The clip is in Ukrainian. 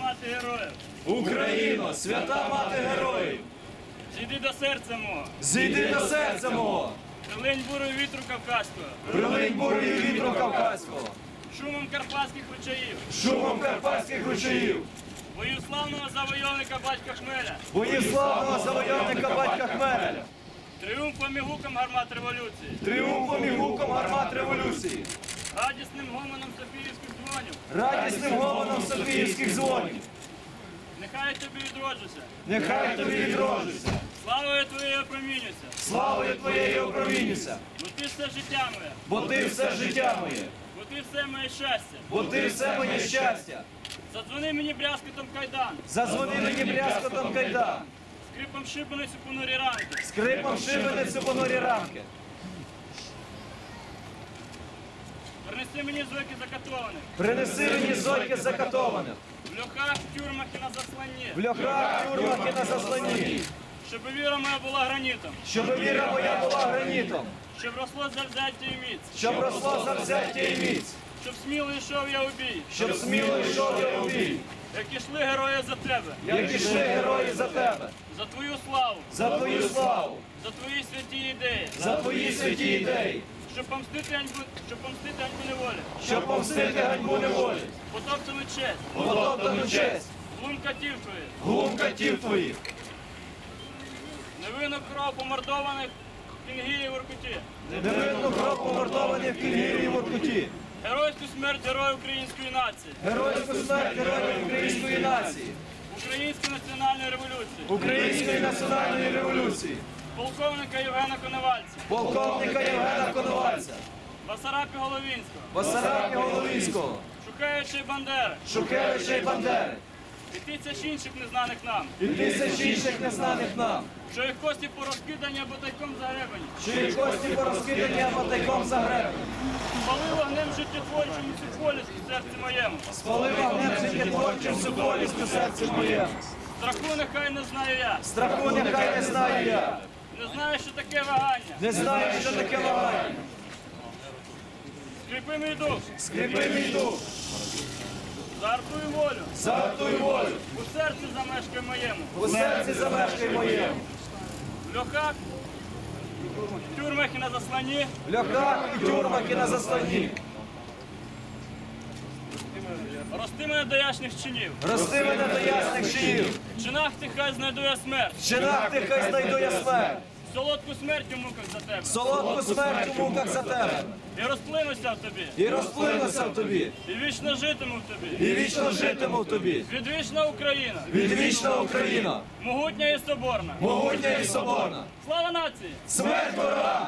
мати героїв, Україно, свята мати героїв, зійди до серця мого, зійди до серця мого, прилинь бурою вітру кавказького, прилинь бурою вітру Кавказького, шумом карпатських ручаїв, шумом карпатських ручаїв, бою славного завойовника батька Хмеля, боїв славного завойовника батька Хмеля, тріумфом і гуком гармат революції, тріумфом і гуком гармат революції, радісним гомоном Софіївських дзвонів, радісним гомоном Софіївських дзвонів. нехай тобі відроджуся, Нехай тобі відрожуся, славою твоєю промінюся, славою твоєю опромінюся, бо ти все життя моє, бо ти все життя моє, бо ти все моє щастя. бо ти все моє щастя. Задзвони мені брязкотом кайдан, Зазвони мені брязкотом кайдан, скрипом шибеницю понурі ранки, скрипом шибеницю понурі рамки. Принеси мені звики закатованих, Принеси мені зойки закатованих, в льохах, в тюрмах і на засланні, в льохах, тюрмах і на заслоні, щоб віра моя була гранітом, щоб віра моя була гранітом, щоб росло завзяття і міць, щоб росло завзяття і міць, щоб сміло йшов я у бій, щоб сміло йшов я у бій, як ішли герої за тебе, як ішли герої за тебе, за твою славу, за твою славу, за твої святі ідеї, за твої святі ідеї, щоб помстити ганьбу, щоб помстити ганьбу неволі, щоб помстити ганьбу неволі, потоптану честь, потоптану честь, глум катів твоїх, глум катів твоїх, невинну кров помордованих кінгії в Оркуті, невинну кров помордованих в Кілгірі і Воркуті, геройську смерть героя української нації, геройську смерть героїв української нації, української національної революції, української національної революції, полковника Євгена Коновальця, полковника Євгена Коновальця, Басарапі Головінського, Басарабі Головинського, Шукаючи Бандери. І Бандери, і тисяч інших незнаних нам, і тисяч інших незнаних нам, що їх кості порозкидані або тайком загребані, що їх кості порозкидані або тайком загребані. спали вогнем життєтворчим цю полість у серці моєму. Спали вогнем життєтворчим суколість у серці моєму. Страху нехай не знаю я, Страху нехай не знаю я, не знаю, що таке вагання. не знаю, що таке вагання. Скріпи мій дух, Скріпи мій дух, зартуй волю, загартуй волю, у серці замешкай моєму, у серці замешкай моєму, в льохах, в тюрмах і на засланні, в льохах і тюрмах і на заслоні. Рости мене до ясних чинів. Рости мене до ясних шиїв, В чинах ти хай знайду я смерть, в чинах ти хай знайду я смерть, солодку смерть у муках за тебе. солодку смерть у муках за тебе, І розплинуся в тобі, і розплинуся в тобі, і вічно житиму в тобі. і вічно житиму в тобі. Відвічна Україна, Відвічна Україна, могутня і соборна. могутня і соборна. Слава нації! Смерть ворогам!